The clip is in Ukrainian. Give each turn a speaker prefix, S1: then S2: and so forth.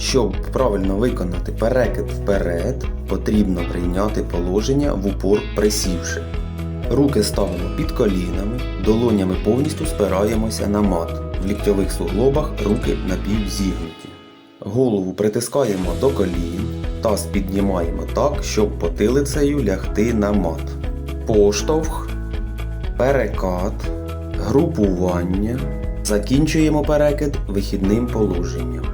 S1: Щоб правильно виконати перекид вперед, потрібно прийняти положення в упор присівши. Руки ставимо під колінами, долонями повністю спираємося на мат. В ліктьових суглобах руки напівзігнуті. Голову притискаємо до колін, таз піднімаємо так, щоб потилицею лягти на мат. Поштовх, перекат, групування. Закінчуємо перекид вихідним положенням.